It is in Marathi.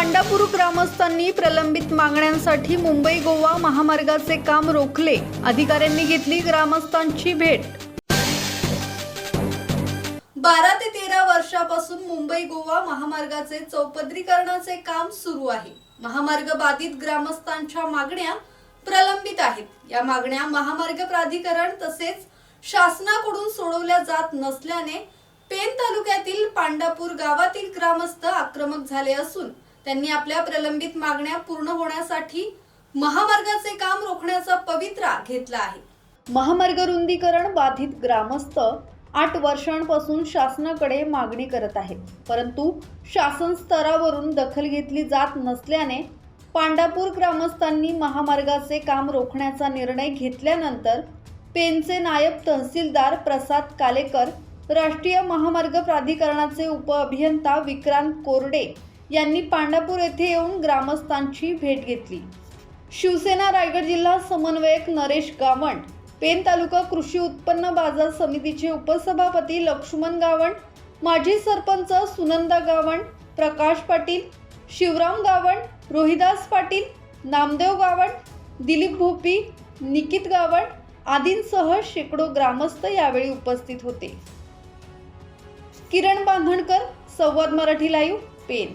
पांडापूर ग्रामस्थांनी प्रलंबित मागण्यांसाठी मुंबई गोवा महामार्गाचे काम रोखले. अधिकाऱ्यांनी घेतली ग्रामस्थांची भेट. बारा ते तेरा वर्षापासून मुंबई गोवा महामार्गाचे चौपदरीकरणाचे काम सुरू आहे. महामार्ग बाधित ग्रामस्थांच्या मागण्या प्रलंबित आहेत. या मागण्या महामार्ग प्राधिकरण तसेच शासनाकडून सोडवल्या जात नसल्याने पेन तालुक्यातील पांडापूर गावातील ग्रामस्थ आक्रमक झाले असून त्यांनी आपल्या प्रलंबित मागण्या पूर्ण होण्यासाठी महामार्गाचे काम रोखण्याचा पवित्रा घेतला आहे. महामार्ग रुंदीकरण बाधित ग्रामस्थ आठ वर्षांपासून शासनाकडे मागणी करत आहेत परंतु शासन स्तरावरून दखल घेतली जात नसल्याने पांडापूर ग्रामस्थांनी महामार्गाचे काम रोखण्याचा निर्णय घेतल्यानंतर पेनचे नायब तहसीलदार प्रसाद कालेकर राष्ट्रीय महामार्ग प्राधिकरणाचे उपअभियंता विक्रांत कोरडे यांनी पांडापूर येथे येऊन ग्रामस्थांची भेट घेतली. शिवसेना रायगड जिल्हा समन्वयक नरेश गावंड पेन तालुका कृषी उत्पन्न बाजार समितीचे उपसभापती लक्ष्मण गावंड माजी सरपंच सुनंदा गावंड प्रकाश पाटील शिवराम गावंड रोहिदास पाटील नामदेव गावंड दिलीप भोपी निकित गावंड आदींसह शेकडो ग्रामस्थ यावेळी उपस्थित होते. किरण बांधणकर संवाद मराठी लाईव्ह पेन